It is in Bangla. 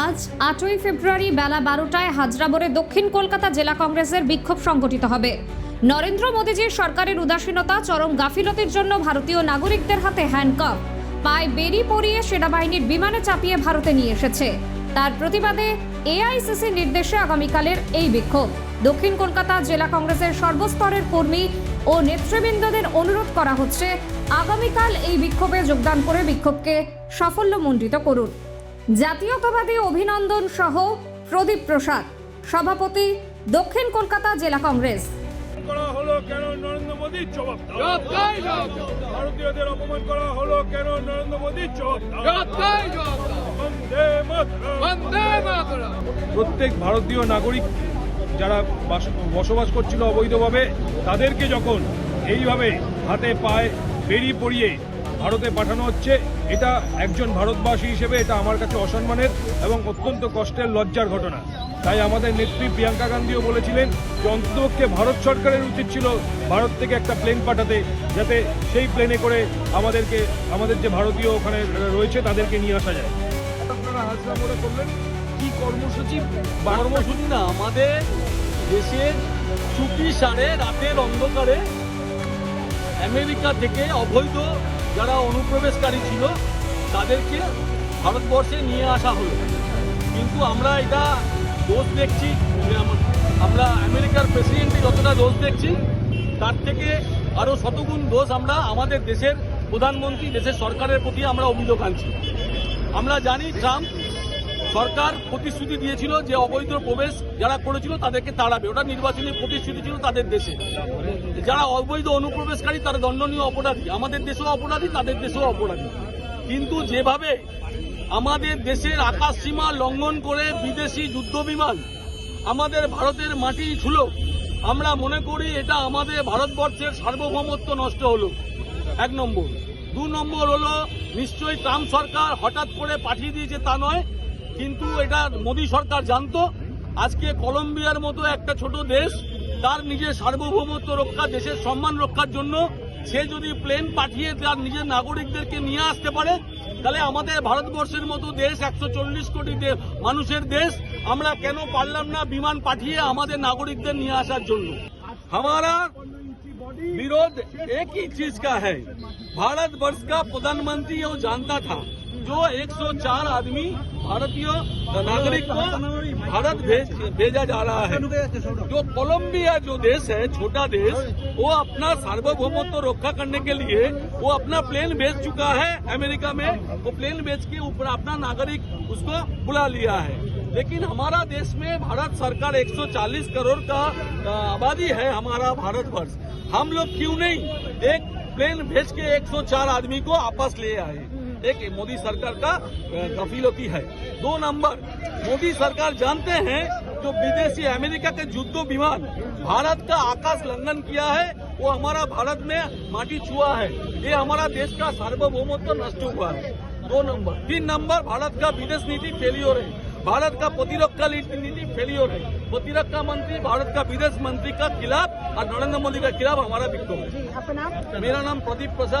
আজ আটই ফেব্রুয়ারি বেলা বারোটায় হাজরাবরে দক্ষিণ কলকাতা জেলা কংগ্রেসের বিক্ষোভ সংগঠিত হবে। নরেন্দ্র মোদীজির সরকারের উদাসীনতা, চরম গাফিলতির জন্য ভারতীয় নাগরিকদের হাতে হ্যান্ডকাপ পায়ে বেরি পরিয়ে সেনাবাহিনীর বিমানে চাপিয়ে ভারতে নিয়ে এসেছে। তার প্রতিবাদে এআইসিসি নির্দেশে আগামীকালের এই বিক্ষোভ। দক্ষিণ কলকাতা জেলা কংগ্রেসের সর্বস্তরের কর্মী ও নেতৃবৃন্দদের অনুরোধ করা হচ্ছে, আগামীকাল এই বিক্ষোভে যোগদান করে বিক্ষোভকে সাফল্যমণ্ডিত করুন। জাতীয়তাবাদী অভিনন্দন সহ প্রদীপ প্রসাদ সভাপতি দক্ষিণ কলকাতা জেলা কংগ্রেস করা হলো কেন নরেন্দ্র মোদীর জবাব। ভারতীয়দের অপমান করা হলো কেন নরেন্দ্র মোদীর। প্রত্যেক ভারতীয় নাগরিক যারা বসবাস করছিল অবৈধভাবে তাদেরকে যখন এইভাবে হাতে পায়ে বেরিয়ে পড়িয়ে ভারতে পাঠানো হচ্ছে, এটা একজন ভারতবাসী হিসেবে এটা আমার কাছে অসম্মানের এবং অত্যন্ত কষ্টের লজ্জার ঘটনা। তাই আমাদের নেত্রী প্রিয়াঙ্কা গান্ধীও বলেছিলেন যে অন্ততপক্ষে ভারত সরকারের উচিত ছিল ভারত থেকে একটা প্লেন পাঠাতে, যাতে সেই প্লেনে করে আমাদেরকে, আমাদের যে ভারতীয় ওখানে রয়েছে তাদেরকে নিয়ে আসা যায়। আপনারা হাজরা করে করলেন। কি কর্মসূচি? কর্মসূচি না, আমাদের দেশের চুপি রাতের অন্ধকারে আমেরিকা থেকে অবৈধ যারা অনুপ্রবেশকারী ছিল, তাদেরকে ভারতবর্ষে নিয়ে আসা হলো। কিন্তু আমরা এটা দোষ দেখছি আমরা আমেরিকার প্রেসিডেন্টে যতটা দোষ দেখছি, তার থেকে আরও শতগুণ দোষ আমরা আমাদের দেশের প্রধানমন্ত্রী, দেশের সরকারের প্রতি আমরা অভিযোগ আনছি। আমরা জানি ট্রাম্প সরকার প্রতিশ্রুতি দিয়েছিল যে অবৈধ প্রবেশ যারা করেছিল তাদেরকে তাড়াবে। ওটা নির্বাচনী প্রতিশ্রুতি ছিল তাদের দেশে। যারা অবৈধ অনুপ্রবেশকারী, তারা দণ্ডনীয় অপরাধী। আমাদের দেশেও অপরাধী, তাদের দেশেও অপরাধী। কিন্তু যেভাবে আমাদের দেশের আকাশ সীমা লঙ্ঘন করে বিদেশি যুদ্ধ বিমান আমাদের ভারতের মাটি ছুল, আমরা মনে করি এটা আমাদের ভারতবর্ষের সার্বভৌমত্ব নষ্ট হলো। এক নম্বর। দু নম্বর হলো, নিশ্চয়ই ট্রাম্প সরকার হঠাৎ করে পাঠিয়ে দিয়েছে তা নয় কিন্তু এটা মোদী সরকার জানতো আজকে কলম্বিয়ার মতো একটা ছোট দেশ তার নিজের সার্বভৌমত্ব রক্ষা দেশের সম্মান রক্ষার জন্য সে যদি প্লেন পাঠিয়ে তার নিজের নাগরিকদেরকে নিয়ে আসতে পারে তাহলে আমাদের ভারতবর্ষের মতো দেশ একশো চল্লিশ কোটি দে- মানুষের দেশ আমরা কেন পারলাম না বিমান পাঠিয়ে আমাদের নাগরিকদের নিয়ে আসার জন্য हमारा विरोध एक ही चीज का है भारत वर्ष का प्रधानमंत्री वो जानता था जो 104 आदमी भारतीय नागरिक को भारत भेज, भेजा जा रहा है। जो कोलंबिया जो देश है, छोटा देश, वो अपना सार्वभौमत्व रक्षा करने के लिए वो अपना प्लेन भेज चुका है अमेरिका में। वो प्लेन भेज के ऊपर अपना नागरिक उसको बुला लिया है। लेकिन हमारा देश में भारत सरकार 140 करोड़ का आबादी है हमारा भारतवर्ष। हम लोग क्यों नहीं एक प्लेन भेज के 104 आदमी को आपस ले आए? एक मोदी सरकार का गफिलती है। दो नंबर मोदी सरकार जानते हैं जो विदेशी अमेरिका के युद्ध विमान भारत का आकाश लंघन किया है वो हमारा भारत में माटी छुआ है। ये हमारा देश का सार्वभौमत्व नष्ट हुआ है। दो नंबर। तीन नंबर भारत का विदेश नीति फेलियर है। भारत का प्रतिरक्षा नीति फेलियर है। प्रतिरक्षा मंत्री भारत का विदेश मंत्री का खिलाफ और नरेंद्र मोदी का खिलाफ हमारा विक्षोभ है। मेरा नाम प्रदीप प्रसाद